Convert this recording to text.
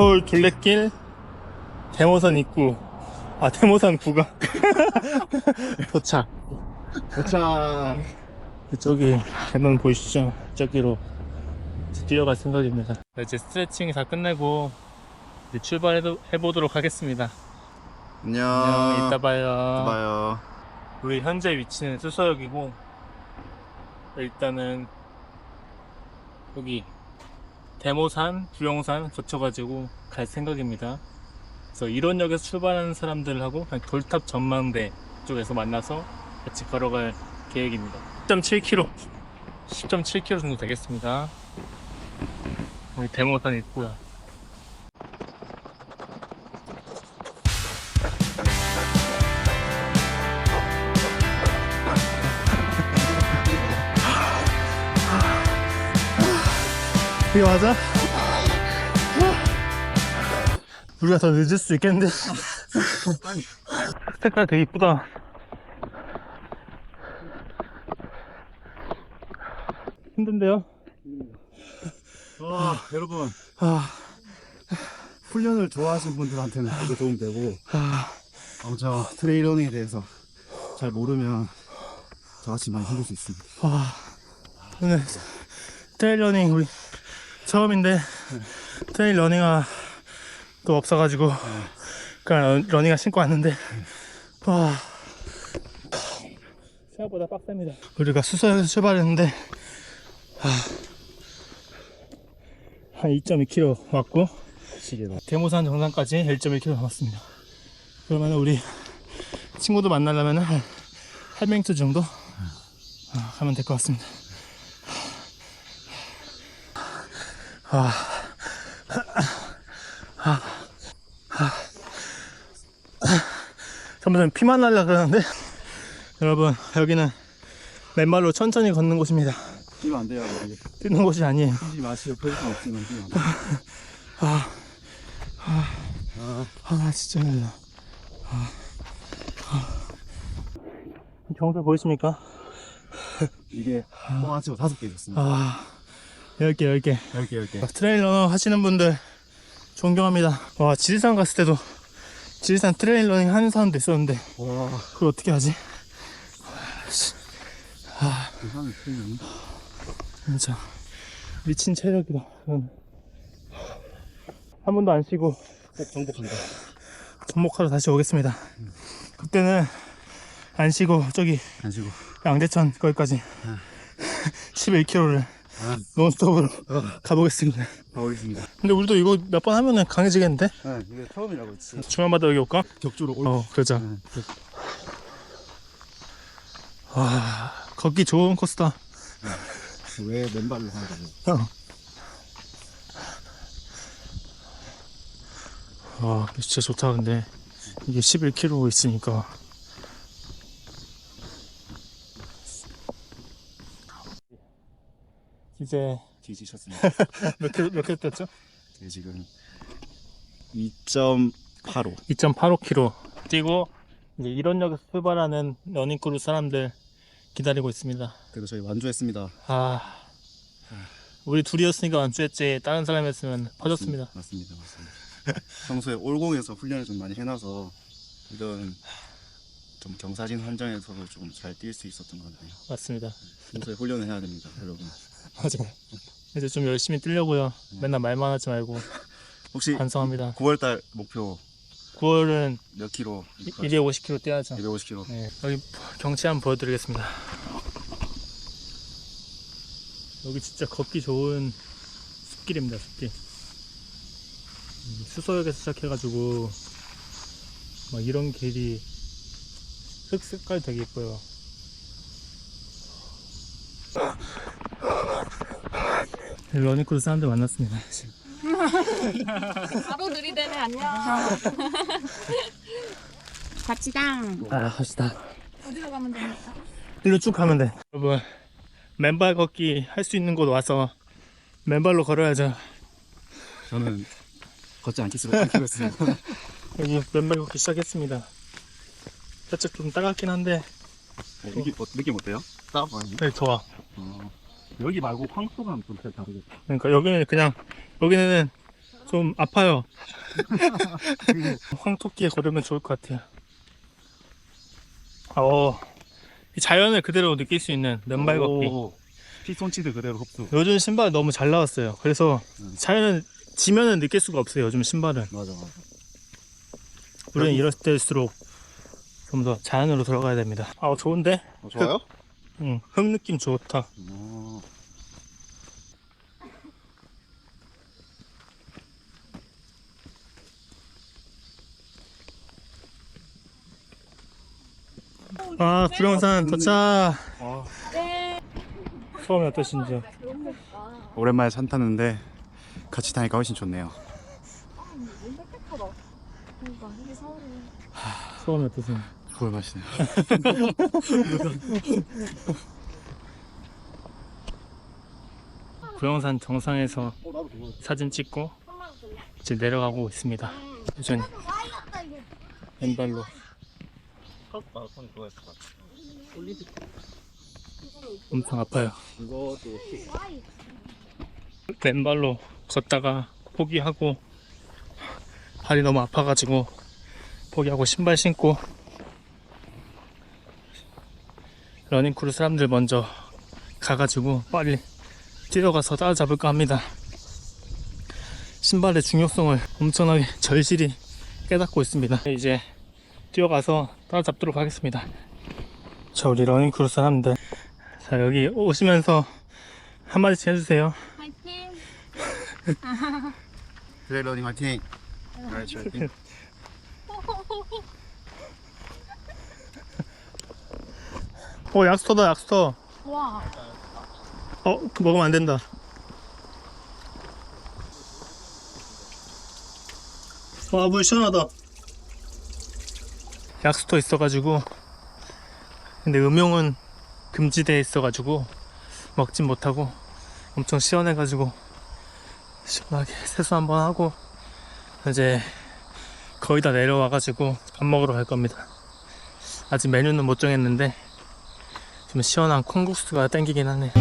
서울 둘레길 대모산 입구. 아 대모산 구가. 도착. 자, 저기 대문 보이시죠? 저기로 뛰어갈 생각입니다. 네, 이제 스트레칭이 다 끝내고 이제 출발해보도록 하겠습니다. 안녕. 안녕 이따 봐요. 또 봐요. 우리 현재 위치는 수서역이고 일단은 여기 대모산, 부영산 거쳐가지고 갈 생각입니다. 그래서 이론역에서 출발하는 사람들하고 돌탑 전망대 쪽에서 만나서 같이 걸어갈 계획입니다. 10.7km, 10.7km 정도 되겠습니다. 우리 대모산 있고요. 이거 맞아? 우리가 더 늦을 수 있겠는데? 색깔 되게 이쁘다. 힘든데요? 와, 여러분. 아, 훈련을 좋아하시는 분들한테는 되게 도움되고, 아, 어, 저 트레이러닝에 대해서 잘 모르면 저같이 많이 힘들 수 있습니다. 와. 오늘 트레일 러닝 우리 처음인데 트레일 러닝화 또 없어가지고 그냥 러- 러닝화 신고 왔는데 와. 생각보다 빡셉니다. 우리가 수서에서 출발했는데 아, 한 2.2km 왔고. 대모산 정상까지 1.1km 남았습니다. 그러면 우리 친구도 만나려면 한 800m 정도 아, 가면 될 것 같습니다. 아, 아, 아, 점점 피만 날라 그러는데 여러분 여기는 맨발로 천천히 걷는 곳입니다. 뛰면 안 돼요. 이게 뛰는 곳이 아니에요. 뛰지 마시고 표정 없으면 뛰면 안 돼요. 아, 아, 아 진짜 힘들다. 아, 아. 경사 보이십니까? 이게 뻥아치고 다섯 개 있었습니다. 아, 10개, 10개. 열 개, 열 개. 트레일러 하시는 분들 존경합니다. 와, 지리산 갔을 때도 지리산 트레일러닝 하는 사람도 있었는데 와, 그걸 어떻게 하지? 이상한 표정이. 진짜 미친 체력이다. 한 번도 안 쉬고 꼭 정복한다. 접목하러 다시 오겠습니다. 그때는 안 쉬고 저기 안 쉬고. 양재천 거기까지 11km를 아, 논스톱으로 어, 가보겠습니다. 가보겠습니다. 근데 우리도 이거 몇 번 하면은 강해지겠는데? 네, 이게 처음이라고 했지. 주말마다 여기 올까? 격주로 올. 어, 그러자. 네. 와, 걷기 좋은 코스다. 왜 맨발로 하는? 어. 와, 진짜 좋다, 근데. 이게 11km 있으니까. 이제 뒤지셨습니다. 몇 킬로, 몇 킬로 뛰었죠? 네, 지금 2.85. 2.85km 뛰고, 이제 이론역에서 출발하는 러닝크루 사람들 기다리고 있습니다. 그래도 저희 완주했습니다. 아, 우리 둘이었으니까 완주했지. 다른 사람이었으면 퍼졌습니다. 맞습니다, 맞습니다. 평소에 올공에서 훈련을 좀 많이 해놔서 이런 좀 경사진 환경에서도 좀 잘 뛸 수 있었던 것 같아요. 맞습니다. 평소에 훈련을 해야 됩니다, 여러분. 맞아요. 이제 좀 열심히 뛰려고요. 맨날 말만 하지 말고 혹시 반성합니다. 9월달 목표 9월은 몇 킬로? 250km 뛰어야죠. 250킬로. 네, 여기 경치 한번 보여드리겠습니다. 여기 진짜 걷기 좋은 숲길입니다, 숲길. 음, 수서역에서 시작해가지고 막 이런 길이 흙 색깔 되게 예뻐요. 러닝크루 사람들 만났습니다. 지금. 바로 들이대네 안녕. 같이 당. 아, 갑시다. 어디로 가면 됩니까? 일로 쭉 가면 돼. 여러분, 맨발 걷기 할 수 있는 곳 와서 맨발로 걸어야죠. 저는 걷지 했습니다. 여기 맨발 걷기 시작했습니다. 살짝 좀 따갑긴 한데, 느낌, 어, 느낌 어때요? 따뜻하요 네, 좋아. 어, 여기 말고 황소감 좀 다르겠다. 그러니까 여기는 그냥, 여기는 좀 아파요. 황토끼에 걸으면 좋을 것 같아요. 어, 이 자연을 그대로 느낄 수 있는 맨발 걷기. 오, 피톤치드 그대로 흡수. 요즘 신발 너무 잘 나왔어요. 그래서 음. 자연을 지면은 느낄 수가 없어요. 요즘 신발은. 맞아 맞아. 우리는 이럴 때일수록 좀 더 자연으로 들어가야 됩니다. 아 좋은데? 어, 좋아요? 응, 흙 느낌 좋다. 어. 아 구룡산 도착. 아, 소감이 어떠신지요? 오랜만에 산 타는데 같이 타니까 훨씬 좋네요. 소감이 어떠세요? 그걸 마시네요. 구룡산 정상에서 사진 찍고 이제 내려가고 있습니다. 여전히 왼발로 엄청 아파요. 맨발로 걷다가 포기하고 발이 너무 아파가지고 포기하고 신발 신고 러닝크루 사람들 먼저 가가지고 빨리 뛰어가서 따라잡을까 합니다. 신발의 중요성을 엄청나게 절실히 깨닫고 있습니다. 이제 뛰어가서 따라잡도록 하겠습니다. 자, 우리 러닝크루 사람들. 자, 여기 오시면서 한마디씩 해주세요. 화이팅! 그래 러닝 화이팅. 알지 화이팅. 어, 약스터다, 약스터. 와, 어, 그거 먹으면 안 된다. 와, 물 시원하다. 약수터 있어가지고, 근데 음용은 금지되어 있어가지고, 먹진 못하고, 엄청 시원해가지고, 시원하게 세수 한번 하고, 이제 거의 다 내려와가지고, 밥 먹으러 갈 겁니다. 아직 메뉴는 못 정했는데, 좀 시원한 콩국수가 땡기긴 하네.